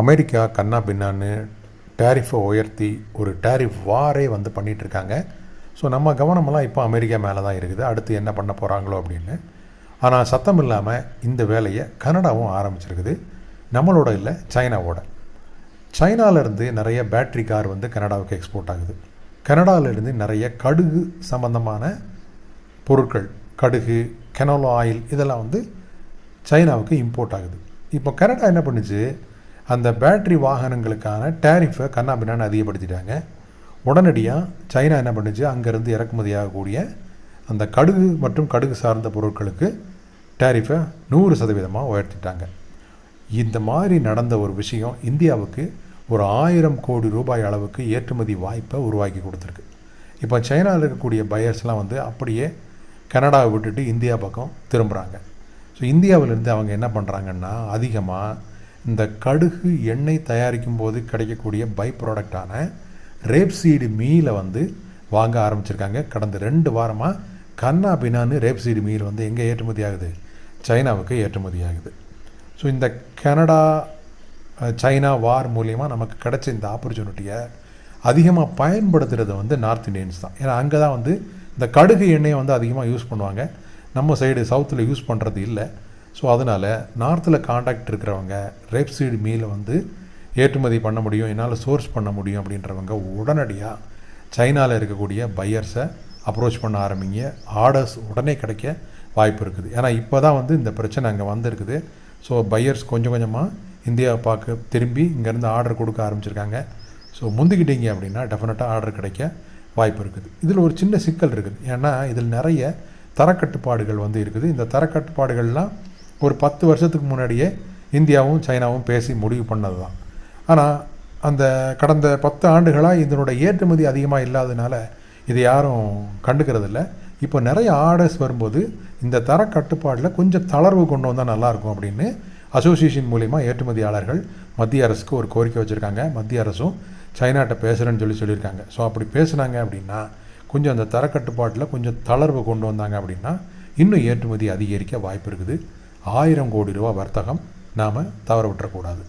America கண்ணா பின்னான்னு டேரிஃபை உயர்த்தி ஒரு டேரிஃப் வாரே வந்து பண்ணிகிட்ருக்காங்க இருக்காங்க ஸோ நம்ம கவனமெல்லாம் இப்போ அமெரிக்கா மேலே தான் இருக்குது. அடுத்து என்ன பண்ண போகிறாங்களோ அப்படின்னு. ஆனால் சத்தம் இல்லாமல் இந்த வேலையை கனடாவும் ஆரம்பிச்சிருக்குது. நம்மளோட இல்லை சைனாவோட. சைனாவிலேருந்து நிறைய பேட்ரி கார் வந்து கனடாவுக்கு எக்ஸ்போர்ட் ஆகுது. கனடாவிலேருந்து நிறைய கடுகு சம்பந்தமான பொருட்கள் கடுகு கெனோலோ ஆயில் இதெல்லாம் வந்து சைனாவுக்கு இம்போர்ட் ஆகுது. இப்போ கனடா என்ன பண்ணுச்சு? அந்த பேட்டரி வாகனங்களுக்கான டேரிஃபை கண்ணாபின்னான்னு அதிகப்படுத்திட்டாங்க. உடனடியாக சைனா என்ன பண்ணுச்சு? அங்கேருந்து இறக்குமதி ஆகக்கூடிய அந்த கடுகு மற்றும் கடுகு சார்ந்த பொருட்களுக்கு டேரிஃபை நூறு சதவீதமாக உயர்த்திட்டாங்க. இந்த மாதிரி நடந்த ஒரு விஷயம் இந்தியாவுக்கு ஒரு ஆயிரம் கோடி ரூபாய் அளவுக்கு ஏற்றுமதி வாய்ப்பை உருவாக்கி கொடுத்துருக்கு. இப்போ சைனாவில் இருக்கக்கூடிய பையர்ஸ்லாம் வந்து அப்படியே கனடாவை விட்டுட்டு இந்தியா பக்கம் திரும்புகிறாங்க ஸோ இந்தியாவிலேருந்து அவங்க என்ன பண்ணுறாங்கன்னா அதிகமாக இந்த கடுகு எண்ணெய் தயாரிக்கும் போது கிடைக்கக்கூடிய பை ப்ராடக்டான ரேப்சீடு மீலை வந்து வாங்க ஆரம்பிச்சிருக்காங்க. கடந்த ரெண்டு வாரமாக கண்ணா பின்னான்னு ரேப்சீடு மீல் வந்து எங்கே ஏற்றுமதி ஆகுது? சைனாவுக்கு ஏற்றுமதி ஆகுது. ஸோ இந்த கனடா சைனா வார் மூலியமாக நமக்கு கிடைச்ச இந்த ஆப்பர்ச்சுனிட்டியை அதிகமாக பயன்படுத்துகிறது வந்து நார்த் இந்தியன்ஸ் தான். ஏன்னா அங்கே தான் வந்து இந்த கடுகு எண்ணெயை வந்து அதிகமாக யூஸ் பண்ணுவாங்க. நம்ம சைடு சவுத்தில் யூஸ் பண்ணுறது இல்லை. ஸோ அதனால் நார்த்தில் காண்டாக்ட் இருக்கிறவங்க ரேப்சீடு மீலை வந்து ஏற்றுமதி பண்ண முடியும் என்னால் சோர்ஸ் பண்ண முடியும் அப்படின்றவங்க உடனடியாக சைனாவில் இருக்கக்கூடிய பையர்ஸை அப்ரோச் பண்ண ஆரம்பிங்க. ஆர்டர்ஸ் உடனே கிடைக்க வாய்ப்பு இருக்குது. ஏன்னா இப்போ தான் வந்து இந்த பிரச்சனை அங்கே வந்திருக்குது. ஸோ பையர்ஸ் கொஞ்சம் கொஞ்சமாக இந்தியாவை பார்க்க திரும்பி இங்கேருந்து ஆர்டர் கொடுக்க ஆரம்பிச்சிருக்காங்க. ஸோ முந்திக்கிட்டீங்க அப்படின்னா டெஃபினட்டாக ஆர்டர் கிடைக்க வாய்ப்பு இருக்குது. இதில் ஒரு சின்ன சிக்கல் இருக்குது. ஏன்னா இதில் நிறைய தரக்கட்டுப்பாடுகள் வந்து இருக்குது. இந்த தரக்கட்டுப்பாடுகள்லாம் ஒரு பத்து வருஷத்துக்கு முன்னாடியே இந்தியாவும் சைனாவும் பேசி முடிவு பண்ணது தான் ஆனால் அந்த கடந்த பத்து ஆண்டுகளாக இதனோட ஏற்றுமதி அதிகமாக இல்லாததுனால இதை யாரும் கண்டுக்கிறதில்ல. இப்போ நிறைய ஆர்டர்ஸ் வரும்போது இந்த தர கட்டுப்பாட்டில் கொஞ்சம் தளர்வு கொண்டு வந்தால் நல்லாயிருக்கும் அப்படின்னு அசோசியேஷன் மூலிமா ஏற்றுமதியாளர்கள் மத்திய அரசுக்கு ஒரு கோரிக்கை வச்சுருக்காங்க. மத்திய அரசும் சைனாட்ட பேசுகிறேன்னு சொல்லி சொல்லியிருக்காங்க. ஸோ அப்படி பேசுனாங்க அப்படின்னா கொஞ்சம் அந்த தரக்கட்டுப்பாட்டில் கொஞ்சம் தளர்வு கொண்டு வந்தாங்க அப்படின்னா இன்னும் ஏற்றுமதி அதிகரிக்க வாய்ப்பு இருக்குது. ஆயிரம் கோடி ரூபா வர்த்தகம் நாம் தவற விட்டுறக்கூடாது